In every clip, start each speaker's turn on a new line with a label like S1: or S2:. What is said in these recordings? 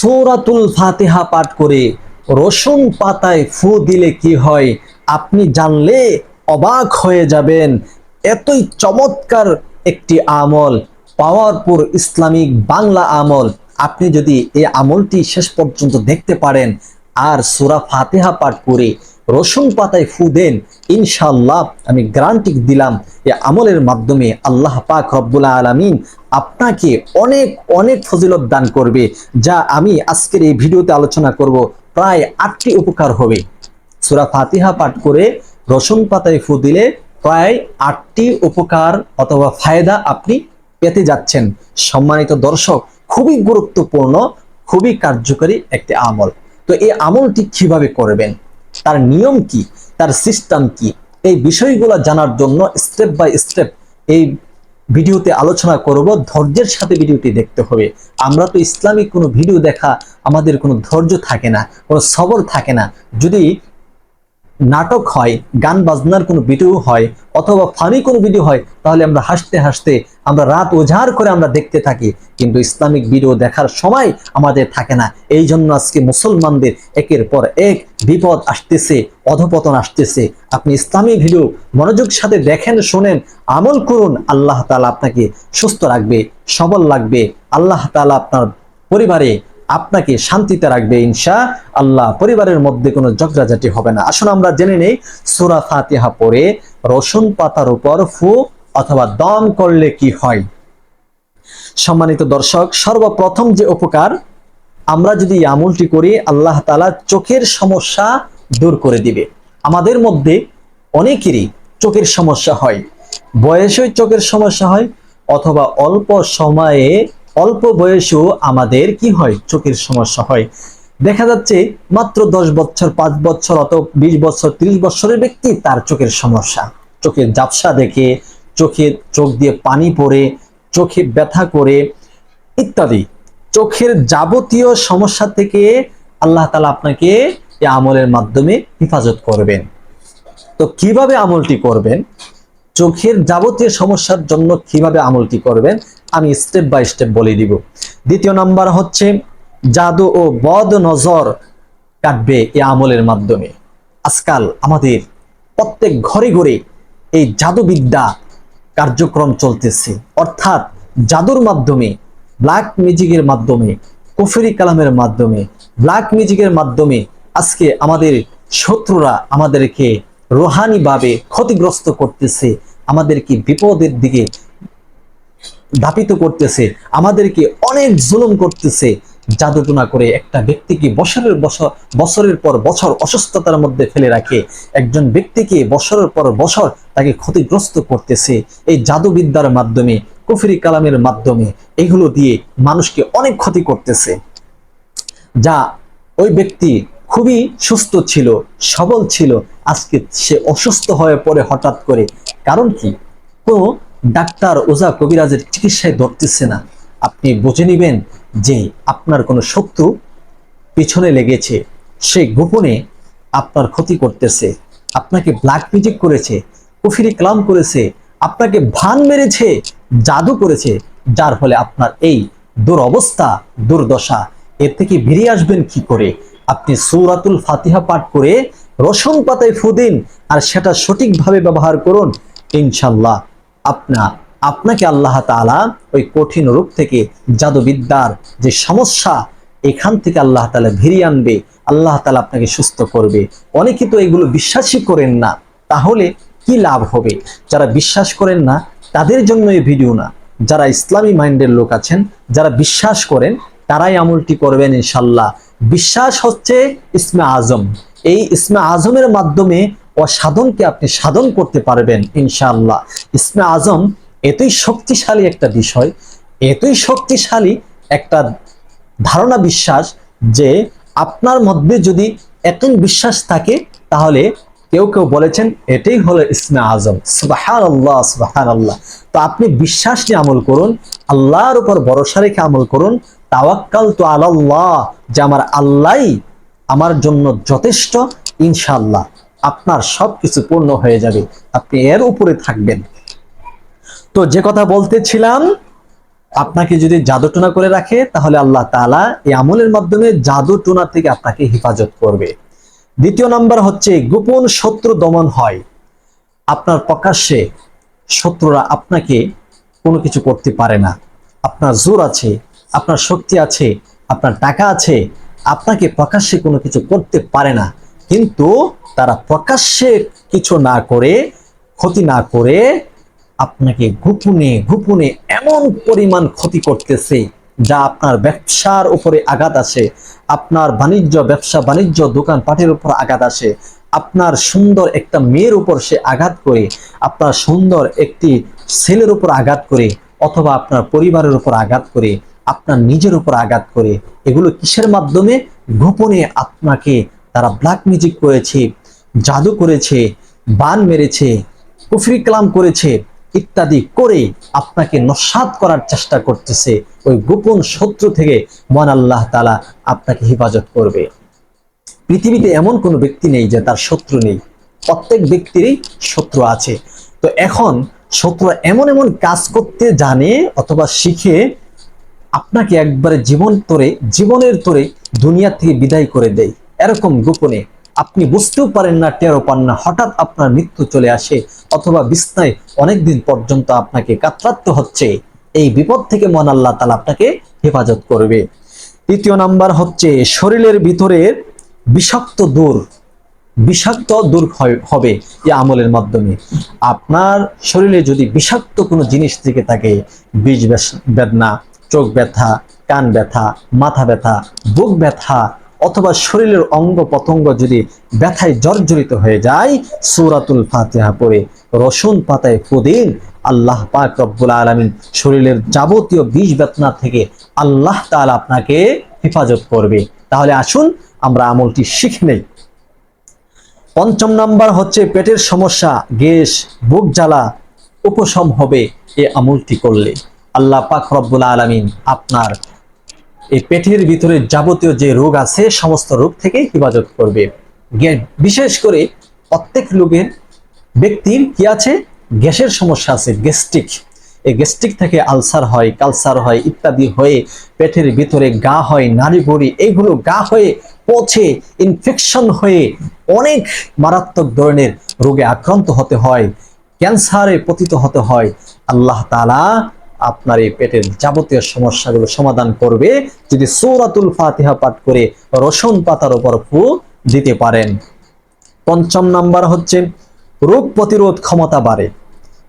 S1: সৌরাতুল ফাতেহা পাঠ করে রসুন পাতায় ফু দিলে কি হয়? আপনি জানলে অবাক হয়ে যাবেন। এতই চমৎকার একটি আমল পাওয়ারপুর ইসলামিক বাংলা আমল। আপনি যদি এই আমলটি শেষ পর্যন্ত দেখতে পারেন, আর সুরা ফাতেহা পাঠ করে রসুন পাতায় ফু দেন ইনশাল্লাহ আমি গ্রান্টিক দিলাম এই আমলের মাধ্যমে আল্লাহ পাক রব্বুল আলমিন আপনাকে অনেক অনেক ফজিলত দান করবে, যা আমি আজকের এই ভিডিওতে আলোচনা করব, প্রায় আটটি উপকার হবে। সুরা ফাতিহা পাঠ করে রসুন পাতায় ফু দিলে প্রায় আটটি উপকার অথবা ফায়দা আপনি পেতে যাচ্ছেন। সম্মানিত দর্শক, খুবই গুরুত্বপূর্ণ, খুবই কার্যকরী একটি আমল। তো এই আমলটি কীভাবে করবেন? তার নিয়ম কি? তার সিস্টেম কি? এই বিষয়গুলো জানার জন্য স্টেপ বাই স্টেপ এই ভিডিওতে আলোচনা করব। ধৈর্যের সাথে ভিডিওটি দেখতে হবে। আমরা তো ইসলামিক কোনো ভিডিও দেখা আমাদের কোনো ধৈর্য থাকে না, কোনো সবর থাকে না। যদি নাটক হয়, গান বাজনার কোনো ভিডিও হয় অথবা ফানি কোনো ভিডিও হয়, তাহলে আমরা হাসতে হাসতে আমরা রাত ওঝার করে আমরা দেখতে থাকি। কিন্তু ইসলামিক ভিডিও দেখার সময় আমাদের থাকে না। এই জন্য আজকে মুসলমানদের একের পর এক বিপদ আসতেছে, অধপতন আসতেছে। আপনি ইসলামী ভিডিও মনোযোগ সাথে দেখেন, শোনেন, আমল করুন, আল্লাহ তালা আপনাকে সুস্থ রাখবে, সবল লাগবে। আল্লাহ তালা আপনার পরিবারে আপনাকে শান্তিতে রাখবে ইনশা আল্লাহ। পরিবারের মধ্যে কোনো ঝগড়াঝাটি হবে না। আসুন আমরা জেনে নেই, সুরা ফাতিহা পড়ে রসুন পাতার উপর ফু অথবা দম করলে কি হয়? সম্মানিত দর্শক, সর্বপ্রথম যে উপকার আমরা যদি আমলটি করি, আল্লাহ তালা চোখের সমস্যা দূর করে দিবে। আমাদের মধ্যে অনেকেরই চোখের সমস্যা হয়। বয়সেই চোখের সমস্যা হয় অথবা অল্প সময়ে অল্প বয়সেও আমাদের কি হয়? চোখের সমস্যা হয়। দেখা যাচ্ছে মাত্র দশ বছর, পাঁচ বছর অত বিশ বছর, ত্রিশ বছরের ব্যক্তি তার চোখের সমস্যা। চোখের জাপসা দেখে, চোখে চোখ দিয়ে পানি পড়ে, চোখে ব্যথা করে ইত্যাদি। চোখের যাবতীয় সমস্যা থেকে আল্লাহ তালা আপনাকে এই আমলের মাধ্যমে হেফাজত করবেন। তো কীভাবে আমলটি করবেন? চোখের যাবতীয় সমস্যার জন্য কীভাবে আমলটি করবেন? আমি স্টেপ বাই স্টেপ বলে দিব। দ্বিতীয় নাম্বার হচ্ছে, জাদু ও বদ নজর কাটবে এই আমলের মাধ্যমে। আজকাল আমাদের প্রত্যেক ঘরে ঘরে এই জাদুবিদ্যা কার্যক্রম চলতেছে। অর্থাৎ জাদুর মাধ্যমে ব্ল্যাক মিউজিকের মাধ্যমে, কুফরি কালামের মাধ্যমে ব্ল্যাক মিউজিকের মাধ্যমে আজকে আমাদের শত্রুরা আমাদেরকে রোহানিভাবে ক্ষতিগ্রস্ত করতেছে। আমাদেরকে বিপদের দিকে ধাপিত করতেছে, আমাদেরকে অনেক জুলুম করতেছে, জাদুটুনা করে একটা ব্যক্তিকে বছরের বছর, বছরের পর বছর অসুস্থতার মধ্যে ফেলে রাখে। একজন ব্যক্তিকে বছরের পর বছর তাকে ক্ষতিগ্রস্ত করতেছে এই জাদুবিদ্যার মাধ্যমে, কুফরি কালামের মাধ্যমে। এগুলো দিয়ে মানুষকে অনেক ক্ষতি করতেছে। যা ওই ব্যক্তি খুবই সুস্থ ছিল, সবল ছিল, আজকে সে অসুস্থ হয়ে পড়ে হঠাৎ করে। কারণ কি? কোনো ডাক্তার ওজা কবিরাজের চিকিৎসায় ধরতেছে না। আপনি বুঝে নেবেন যে আপনার কোনো শত্রু পিছনে লেগেছে। সে গোপনে আপনার ক্ষতি করতেছে। আপনাকে ব্ল্যাক মিউজিক করেছে, কুফিরি ক্লাম করেছে, আপনাকে ভান মেরেছে, জাদু করেছে, যার ফলে আপনার এই দুরবস্থা, দুর্দশা এর থেকে বেরিয়ে আসবেন কি করে? আপনি সৌরাতুল ফাতিহা পাঠ করে রসুন পাতায় ফুদিন আর সেটা সঠিকভাবে ব্যবহার করুন ইনশাল্লাহ আপনা, আপনাকে আল্লাহ তাআলা ওই কঠিন রূপ থেকে জাদুবিদ্যার যে সমস্যা, এখান থেকে আল্লাহ তাআলা ভিড়িয়ে আনবে, আল্লাহ তালা আপনাকে সুস্থ করবে। অনেকে তো এগুলো বিশ্বাসই করেন না, তাহলে কি লাভ হবে? যারা বিশ্বাস করেন না, তাদের জন্য এই ভিডিও না। যারা ইসলামী মাইন্ডের লোক আছেন, যারা বিশ্বাস করেন, তারাই আমলটি করবেন ইনশাল্লাহ বিশ্বাস হচ্ছে ইসমে আজম। এই ইসমে আজমের মাধ্যমে অসাধনকে আপনি সাধন করতে পারবেন, ইনশাআল্লাহ। ইসমে আজম এতই শক্তিশালী একটা বিষয়, এতই শক্তিশালী একটা ধারণা বিশ্বাস যে আপনার মধ্যে যদি এতই বিশ্বাস থাকে, তাহলে কেউ কেউ বলেছেন এটাই হলো ইসমে আজম। সুবাহান আল্লাহ সুবাহান আল্লাহ তো আপনি বিশ্বাস নিয়ে আমল করুন, আল্লাহর উপর ভরসা রেখে আমল করুন তাওয়াক্কাল তো আল্লাহ যে আমার আল্লাহ আমার জন্য যথেষ্ট ইনশাল্লাহ আপনার সব কিছু পূর্ণ হয়ে যাবে। আপনি এর উপরে থাকবেন। তো যে কথা বলতেছিলাম, আপনাকে যদি জাদুটোনা করে রাখে, তাহলে আল্লাহ তাআলা এই আমলের মাধ্যমে জাদুটোনা থেকে আপনাকে হেফাজত করবে। দ্বিতীয় নাম্বার হচ্ছে, গোপন শত্রু দমন হয়। আপনার প্রকাশ্যে শত্রুরা আপনাকে কোনো কিছু করতে পারে না। আপনার জোর আছে, আপনার শক্তি আছে, আপনার টাকা আছে, আপনাকে প্রকাশ্যে কোনো কিছু করতে পারে না। কিন্তু তারা প্রকাশ্যে কিছু না করে, ক্ষতি না করে আপনাকে গোপনে গোপনে এমন পরিমাণ ক্ষতি করতেছে যা আপনার ব্যবসার উপরে আঘাত আসে, আপনার বাণিজ্য, ব্যবসা, বাণিজ্য, দোকানপাটের উপর আঘাত আসে। আপনার সুন্দর একটা মেয়ের উপর সে আঘাত করে, আপনার সুন্দর একটি ছেলের উপর আঘাত করে, অথবা আপনার পরিবারের উপর আঘাত করে, আপনার নিজের উপর আঘাত করে। এগুলো কিসের মাধ্যমে? গোপনে আপনাকে তারা ব্ল্যাক মিউজিক করেছে জাদু করেছে, বান মেরেছে, কুফরি কালাম করেছে ইত্যাদি করে আপনাকে নস্বাত করার চেষ্টা করতেছে ওই গোপন শত্রু থেকে মহান আল্লাহ তালা আপনাকে হেফাজত করবে। পৃথিবীতে এমন কোনো ব্যক্তি নেই যে তার শত্রু নেই। প্রত্যেক ব্যক্তিরই শত্রু আছে। তো এখন শত্রু এমন এমন কাজ করতে জানে অথবা শিখে আপনাকে একবারে জীবন তোরে, জীবনের তোরে দুনিয়া থেকে বিদায় করে দেয়। এরকম গোপনে আপনি বুঝতেও পারেন না, টেরও পান না, হঠাৎ আপনার মৃত্যু চলে আসে অথবা বিছনায় অনেকদিন পর্যন্ত আপনাকে কাতরাতে হচ্ছে, এই বিপদ থেকে মন আল্লাহ তালা আপনাকে হেফাজত করবে। তৃতীয় নাম্বার হচ্ছে, শরীরের ভিতরের বিষাক্ত দূর বিষাক্ত দূর হবে এই আমলের মাধ্যমে। আপনার শরীরে যদি বিষাক্ত কোনো জিনিস থেকে থাকে বীজ বেদনা, চোখ ব্যথা, কান ব্যথা, মাথা ব্যথা, বুক ব্যথা অথবা শরীরের অঙ্গ প্রত্যঙ্গ যদি ব্যথায় জর্জরিত হয়ে যায়, সূরাতুল ফাতিহা পড়ে রসুন পাতায় ফুদিন আল্লাহ পাক রব্বুল আলামিন শরীরের যাবতীয় বিষ বেদনা থেকে আল্লাহ তাআলা আপনাকে হেফাজত করবে। তাহলে আসুন আমরা আমলটি শিখে নেই। পঞ্চম নাম্বার হচ্ছে পেটের সমস্যা, গ্যাস, বুক জ্বালা, উপশম হবে এই আমলটি করলে। আল্লাহ পাক রব্বুল আলামিন আপনার এই পেটের ভিতরে যাবতীয় যে রোগ আছে, সমস্ত রোগ থেকে হেফাজত করবে। বিশেষ করে প্রত্যেক রোগের ব্যক্তির কি আছে? গ্যাসের সমস্যা আছে, গ্যাস্ট্রিক। এই গ্যাস্ট্রিক থেকে আলসার হয়, কালসার হয় ইত্যাদি হয়ে পেটের ভিতরে গা হয়, নাড়ি ভড়ি এইগুলো গা হয়ে পচে ইনফেকশন হয়ে অনেক মারাত্মক ধরনের রোগে আক্রান্ত হতে হয়, ক্যান্সারে পতিত হতে হয়। আল্লাহ তাআলা আপনার এই পেটের যাবতীয় সমস্যাগুলো সমাধান করবে যদি সৌরাতুল ফাতিহা পাঠ করে রসুন পাতার উপর ফু দিতে পারেন। পঞ্চম নাম্বার হচ্ছে, রোগ প্রতিরোধ ক্ষমতা বাড়ে।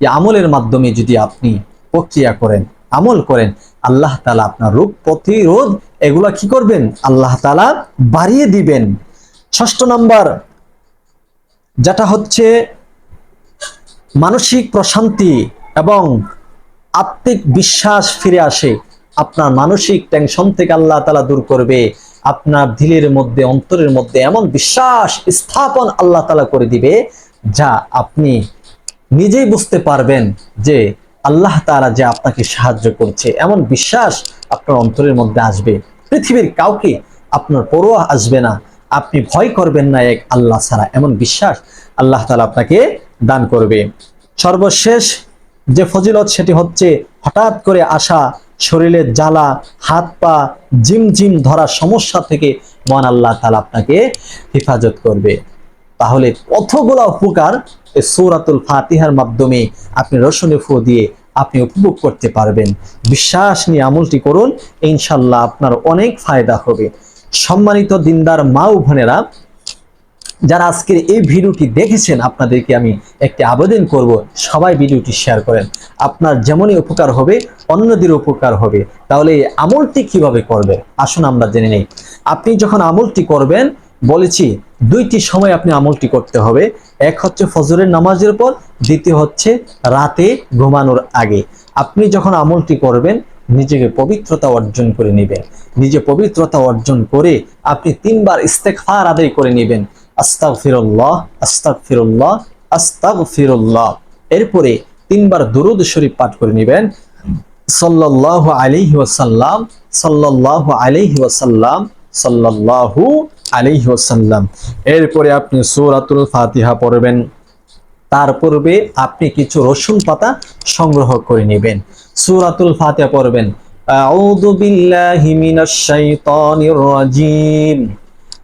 S1: এই আমলের মাধ্যমে যদি আপনি প্রক্রিয়া করেন, আমল করেন, আল্লাহ তালা আপনার রোগ প্রতিরোধ, এগুলা কি করবেন? আল্লাহ তালা বাড়িয়ে দিবেন। ষষ্ঠ নাম্বার, যেটা হচ্ছে মানসিক প্রশান্তি এবং আত্মিক বিশ্বাস ফিরে আসে, আপনার মানসিক টেনশন থেকে আল্লাহ তালা দূর করবে, আপনার দিলের মধ্যে, অন্তরের মধ্যে এমন বিশ্বাস স্থাপন আল্লাহ তালা করে দিবে, যা আপনি নিজেই বুঝতে পারবেন যে আল্লাহ তাআলা যে আপনাকে সাহায্য করছে। এমন বিশ্বাস আপনার অন্তরের মধ্যে আসবে। পৃথিবীর কাউকে আপনার পরোয়া আসবে না। আপনি ভয় করবেন না এক আল্লাহ ছাড়া। এমন বিশ্বাস আল্লাহ তালা আপনাকে দান করবে। সর্বশেষ যে ফজিলত সেটি হচ্ছে হঠাৎ করে আসা শরীরের জ্বালা, হাত পা, জিম জিম ধরা সমস্যা থেকে মহান আল্লাহ তাআলা আপনাকে হেফাজত করবে। তাহলে কতগুলো উপকার সূরাতুল ফাতিহার মাধ্যমে আপনি রসুনে ফু দিয়ে আপনি উপভোগ করতে পারবেন। বিশ্বাস নিয়ে আমলটি করুন ইনশাল্লাহ আপনার অনেক ফায়দা হবে। সম্মানিত দিনদার মা ও বোনেরা যারা আজকের এই ভিডিওটি দেখেছেন, আপনাদেরকে আমি একটি আবেদন করব, সবাই ভিডিওটি শেয়ার করেন। আপনার যেমনই উপকার হবে অন্যদের উপকার হবে। তাহলে আমলটি কীভাবে করবে আসুন আমরা জেনে নেই। আপনি যখন আমলটি করবেন, বলেছি, দুইটি সময় আপনি আমলটি করতে হবে। এক হচ্ছে ফজরের নামাজের পর, দ্বিতীয় হচ্ছে রাতে ঘুমানোর আগে। আপনি যখন আমলটি করবেন, নিজেকে পবিত্রতা অর্জন করে নেবেন। নিজে পবিত্রতা অর্জন করে আপনি তিনবার ইস্তেকফার আদায় করে নেবেন। আস্তাগফিরুল্লাহ আস্তাগফিরুল্লাহ আস্তাগফিরুল্লাহ। এরপরে তিনবার দুরূদ শরীফ পাঠ করে নেবেন। সাল্লাল্লাহু আলাইহি ওয়াসাল্লাম, সাল্লাল্লাহু আলাইহি ওয়াসাল্লাম, সাল্লাল্লাহু আলাইহি ওয়াসাল্লাম। এরপরে আপনি সূরাতুল ফাতিহা পড়বেন। তার পূর্বে আপনি কিছু রসুন পাতা সংগ্রহ করে নেবেন। সূরাতুল ফাতিহা পড়বেন। আউযু বিল্লাহি মিনাশ শাইতানির রাজিম।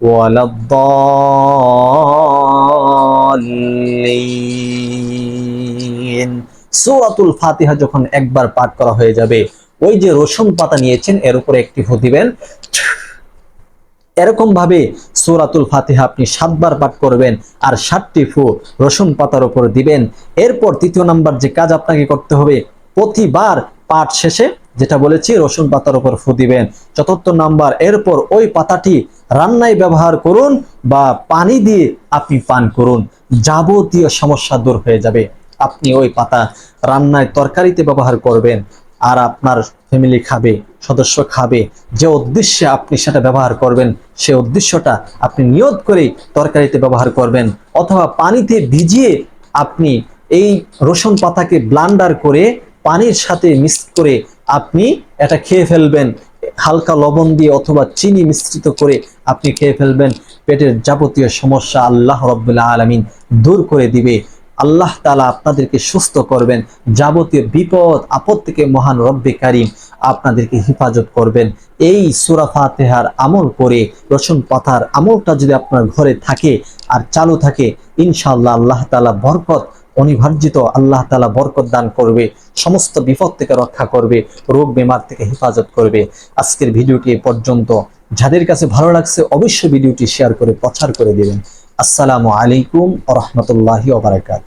S1: ولا الضالين সূরাতুল ফাতিহা যখন একবার পাঠ করা হয়ে যাবে ওই যে রসুন পাতা নিয়েছেন এর উপরে একটি ফু দিবেন এরকম ভাবে সূরাতুল ফাতিহা আপনি সাতবার পাঠ করবেন আর সাতটি ফু রসুন পাতার উপর দিবেন এরপর তৃতীয় নাম্বার যে কাজ আপনাকে করতে হবে প্রতিবার পাঠ শেষে যেটা বলেছি, রসুন পাতার উপর ফু দিবেন। চতুর্থ নাম্বার, এরপর ওই পাতাটি রান্নায় ব্যবহার করুন বা পানি দিয়ে আপনি পান করুন। যাবতীয় সমস্যা দূর হয়ে যাবে। আপনি ওই পাতা রান্নায় তরকারিতে ব্যবহার করবেন আর আপনার ফ্যামিলি খাবে, সদস্য খাবে। যে উদ্দেশ্যে আপনি সেটা ব্যবহার করবেন, সে উদ্দেশ্যটা আপনি নিয়ত করে তরকারিতে ব্যবহার করবেন। অথবা পানিতে ভিজিয়ে আপনি এই রসুন পাতাকে ব্লান্ডার করে পানির সাথে মিক্স করে আপনি এটা খেয়ে ফেলবেন। হালকা লবণ দিয়ে অথবা চিনি মিশ্রিত করে আপনি খেয়ে ফেলবেন। পেটের যাবতীয় সমস্যা আল্লাহ রব্বুল্লাহ আলমিন দূর করে দিবে। আল্লাহ তালা আপনাদেরকে সুস্থ করবেন। যাবতীয় বিপদ, আপদ থেকে মহান রব্বে কারিম আপনাদেরকে হেফাজত করবেন। এই সুরা ফাতেহার আমল করে, রসুন পাতার আমলটা যদি আপনার ঘরে থাকে আর চালু থাকে ইনশাল্লাহ আল্লাহ তালা বরকত অনিবার্জিত আল্লাহ তালা বরকত দান করবে, সমস্ত বিপদ থেকে রক্ষা করবে, রোগ বেমার থেকে হেফাজত করবে। আজকের ভিডিওটি পর্যন্ত। যাদের কাছে ভালো লাগছে অবশ্যই ভিডিওটি শেয়ার করে প্রচার করে দেবেন। আসসালামু আলাইকুম ওবরাকাত